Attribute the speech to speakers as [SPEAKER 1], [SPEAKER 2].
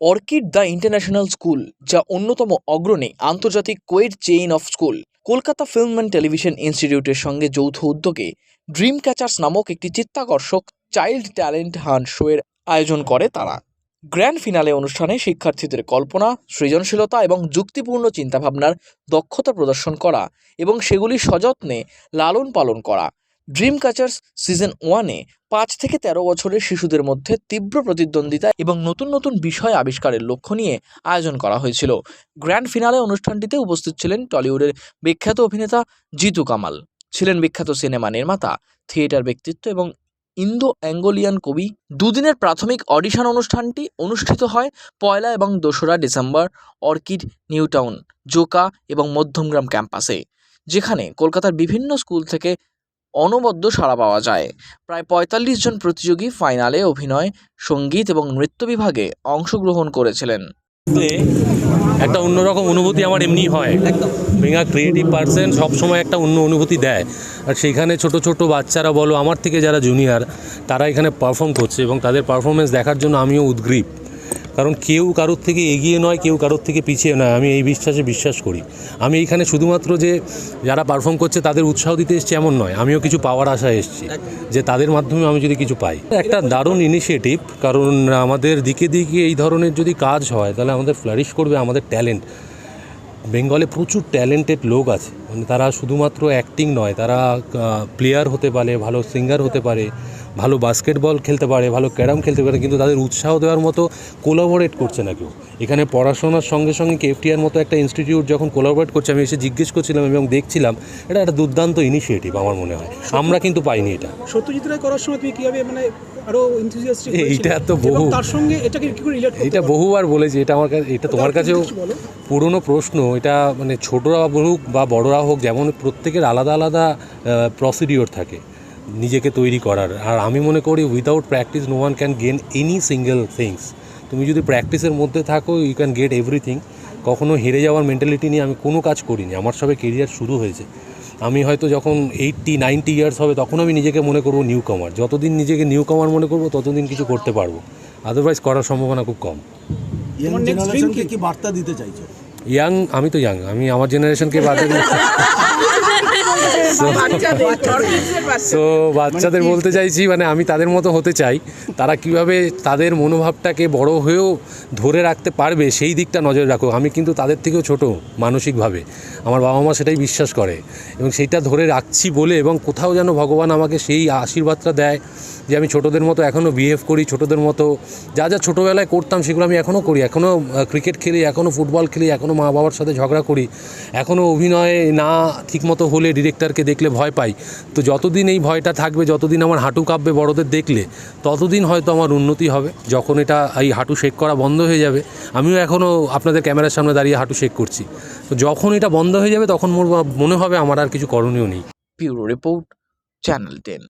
[SPEAKER 1] Orchid the international school, যা অন্যতম অগ্রণী আন্তর্জাতিক coed chain of school. Kolkata film and television ইনস্টিটিউটের সঙ্গে যৌথ উদ্যোগে ড্রিম ক্যাচার্স নামক একটি চিত্তাকর্ষক চাইল্ড ট্যালেন্ট হান্ট শোয়ের আয়োজন করে তারা। গ্র্যান্ড ফিনালে অনুষ্ঠানে শিক্ষার্থীদের কল্পনা, সৃজনশীলতা এবং যুক্তিপূর্ণ চিন্তাভাবনার দক্ষতা প্রদর্শন করা এবং সেগুলি সযত্নে লালন পালন করা। ড্রিম কাচার্স সিজন ওয়ানে পাঁচ থেকে তেরো বছরের শিশুদের মধ্যে তীব্র প্রতিদ্বন্দ্বিতা এবং নতুন নতুন বিষয় আবিষ্কারের লক্ষ্য নিয়ে আয়োজন করা হয়েছিল। গ্র্যান্ড ফিনালে অনুষ্ঠানটিতে উপস্থিত ছিলেন টলিউডের বিখ্যাত অভিনেতা জিতু কামাল, ছিলেন বিখ্যাত সিনেমা নির্মাতা, থিয়েটার ব্যক্তিত্ব এবং ইন্দো অ্যাঙ্গোলিয়ান কবি। দুদিনের প্রাথমিক অডিশন অনুষ্ঠানটি অনুষ্ঠিত হয় পয়লা এবং দোসরা ডিসেম্বর অর্কিড, নিউটাউন, জোকা এবং মধ্যমগ্রাম ক্যাম্পাসে, যেখানে কলকাতার বিভিন্ন স্কুল থেকে অনবদ্য সাড়া পাওয়া যায়। প্রায় পঁয়তাল্লিশ জন প্রতিযোগী ফাইনালে অভিনয় সংগীত এবং নৃত্য বিভাগে অংশগ্রহণ করেছিলেন।
[SPEAKER 2] একটা অন্যরকম অনুভূতি আমার এমনি হয়। বেঙ্গা ক্রিয়েটিভ পার্সন সবসময় একটা অন্য অনুভূতি দেয়। আর সেইখানে ছোট ছোট বাচ্চারা বলো আমার থেকে যারা জুনিয়র তারা এখানে পারফর্ম করছে এবং তাদের পারফরমেন্স দেখার জন্য আমিও উদ্গ্রীব। কারণ কেউ কারোর থেকে এগিয়ে নয়, কেউ কারোর থেকে পিছিয়ে নয়। আমি এই বিশ্বাসে বিশ্বাস করি। আমি এইখানে শুধুমাত্র যে যারা পারফর্ম করছে তাদের উৎসাহ দিতে এসছি এমন নয়। আমিও কিছু পাওয়ার আশায় এসেছি যে তাদের মাধ্যমে আমি যদি কিছু পাই। একটা দারুণ ইনিশিয়েটিভ কারণ আমাদের দিকে দিকে এই ধরনের যদি কাজ হয়, তাহলে আমাদের ফ্লারিশ করবে আমাদের ট্যালেন্ট বেঙ্গলে প্রচুর ট্যালেন্টেড লোক আছে। মানে তারা শুধুমাত্র অ্যাক্টিং নয়, তারা প্লেয়ার হতে পারে, ভালো সিঙ্গার হতে পারে। ভালো বাস্কেটবল খেলতে পারে ভালো ক্যারাম খেলতে পারে কিন্তু তাদের উৎসাহ দেওয়ার মতো কোলাবোরেট করছে না কেউ। এখানে পড়াশোনার সঙ্গে সঙ্গে কেএফটিআর মতো একটা ইনস্টিটিউট যখন কোলাবোরেট করছে আমি এসে জিজ্ঞেস করছিলাম এবং দেখছিলাম এটা একটা দুর্দান্ত ইনিশিয়েটিভ আমার মনে হয়। আমরা কিন্তু পাইনি এটা।
[SPEAKER 3] সত্যজিৎ রায় করার সময় তুমি কীভাবে মানে আরও ইনথুজিয়াস্টিক
[SPEAKER 2] এইটা তো বহু-
[SPEAKER 3] তার সঙ্গে এটাকে কি করে রিলেট
[SPEAKER 2] এটা বহুবার বলেছি এটা আমার কাছে এটা তোমার কাছেও পুরনো প্রশ্ন এটা মানে ছোটরা হোক বা বড়রা হোক যেমন প্রত্যেকের আলাদা আলাদা প্রসিডিওর থাকে। নিজেকে তৈরি করার। আর আমি মনে করি without practice no one can gain any single things তুমি যদি প্র্যাকটিসের মধ্যে থাকো ইউ ক্যান গেট এভরিথিং কখনো হেরে যাওয়ার মেন্টালিটি নিয়ে আমি কোনো কাজ করিনি। আমার সবে কেরিয়ার শুরু হয়েছে। আমি হয়তো যখন এইটটি নাইনটি ইয়ার্স হবে তখন আমি নিজেকে মনে করব নিউ কামার যতদিন নিজেকে নিউ কামার মনে করব ততদিন কিছু করতে পারব। আদারওয়াইজ করার সম্ভাবনা খুব কম।
[SPEAKER 4] ইয়াং?
[SPEAKER 3] কি
[SPEAKER 4] বার্তা দিতে চাইছো?
[SPEAKER 2] ইয়াং আমি তো ইয়াং আমি আমার জেনারেশনকে বাদ দিয়ে সো বাচ্চাদের বলতে চাইছি মানে আমি তাদের মতো হতে চাই তারা কীভাবে তাদের মনোভাবটাকে বড় হয়েও ধরে রাখতে পারবে সেই দিকটা নজরে রাখো। আমি কিন্তু তাদের থেকেও ছোট মানসিকভাবে। আমার বাবা মা সেটাই বিশ্বাস করে। এবং সেইটা ধরে রাখছি বলে এবং কোথাও যেন ভগবান আমাকে সেই আশীর্বাদটা দেয় যে আমি ছোটদের মতো এখনও বিহেভ করি ছোটদের মতো যা যা ছোটোবেলায় করতাম সেগুলো আমি এখনও করি। এখনও ক্রিকেট খেলি এখনও ফুটবল খেলি এখনও মা বাবার সাথে ঝগড়া করি। এখনও অভিনয়ে না ঠিকমতো হলে ডিরেক্টরকে দেখলে ভয় পাই। তো যতদিন এই ভয়টা থাকবে, যতদিন আমার হাঁটু কাঁপবে বড়দের দেখলে, ততদিন হয়তো আমার উন্নতি হবে। যখন এটা এই হাঁটু শেক করা বন্ধ হয়ে যাবে, আমিও এখনও আপনাদের ক্যামেরার সামনে দাঁড়িয়ে হাঁটু শেক করছি। তো যখন এটা বন্ধ হয়ে যাবে, তখন মোর মনে হবে আমার আর কিছু করণীয় নেই।
[SPEAKER 1] Bureau report, channel ten.